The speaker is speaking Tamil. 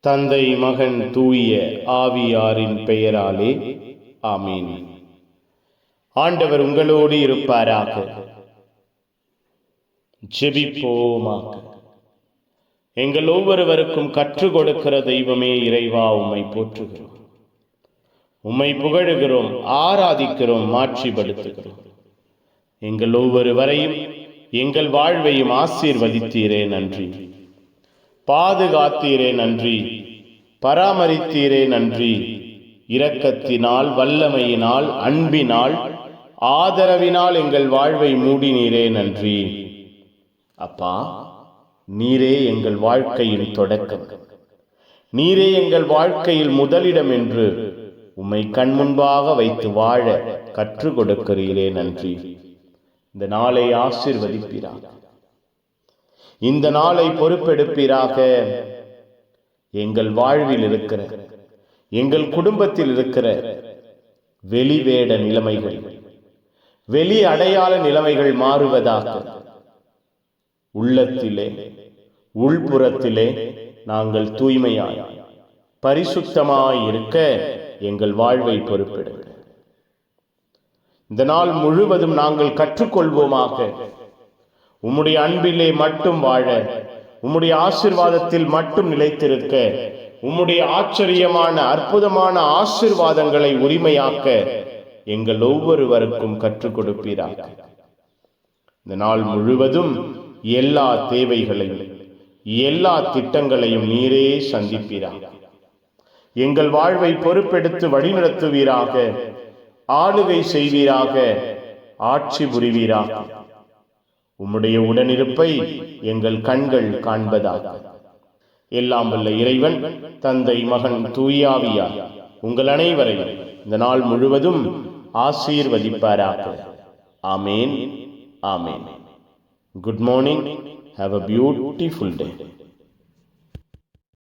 தந்தை மகன் தூய ஆவியாரின் பெயராலே ஆமீன். ஆண்டவர் உங்களோடு இருப்பாராக. ஜெபிப்போமாக. எங்கள் ஒவ்வொருவருக்கும் கற்றுக் கொடுக்கிற தெய்வமே இறைவா உம்மை போற்றுகிறோம். உம்மை புகழுகிறோம் ஆராதிக்கிறோம் மாற்றிப்படுத்துகிறோம் எங்கள் ஒவ்வொருவரையும் எங்கள் வாழ்வையும் ஆசீர்வதித்தீரே நன்றி. பாதுகாத்தீரே நன்றி. பராமரித்தீரே நன்றி. இரக்கத்தினால் வல்லமையினால் அன்பினால் ஆதரவினால் எங்கள் வாழ்வை மூடினீரே நன்றி. அப்பா நீரே எங்கள் வாழ்க்கையின் தொடக்கம். நீரே எங்கள் வாழ்க்கையில் முதலிடம் என்று உம்மை கண் முன்பாக வைத்து வாழ கற்றுக் கொடுக்கிறீரே நன்றி. இந்த நாளை ஆசிர்வதிப்பீராக. இந்த நாளை பொறுப்பெடுப்பீராக. எங்கள் வாழ்வில் இருக்கிற எங்கள் குடும்பத்தில் இருக்கிற வெளிவேட நிலைமைகள் வெளி அடையாள நிலைமைகள் மாறுவதாக உள்ளத்திலே உள்புறத்திலே நாங்கள் தூய்மையாய் பரிசுத்தமாய் இருக்க எங்கள் வாழ்வை பொறுப்பெடுக்க இந்த நாள் முழுவதும் நாங்கள் கற்றுக்கொள்வோமாக. உம்முடைய அன்பிலே மட்டும் வாழ உம்முடைய ஆசிர்வாதத்தில் மட்டும் நிலைத்திருக்க உம்முடைய ஆச்சரியமான அற்புதமான ஆசிர்வாதங்களை உரிமையாக்க எங்கள் ஒவ்வொருவருக்கும் கற்றுக் கொடுப்பீராக. இந்த நாள் முழுவதும் எல்லா தேவைகளையும் எல்லா திட்டங்களையும் நீரே சந்திப்பீராக. எங்கள் வாழ்வை பொறுப்பெடுத்து வழிநடத்துவீராக ஆளுகை செய்வீராக ஆட்சி புரிவீராக. உம்முடைய உடனிருப்பை எங்கள் கண்கள் காண்பதாக. எல்லாம் வல்ல இறைவன் தந்தை மகன் தூயாவியார் உங்கள் அனைவரையும் இந்த நாள் முழுவதும் ஆசீர்வதிப்பாராக. ஆமேன் ஆமேன். Good morning have a beautiful day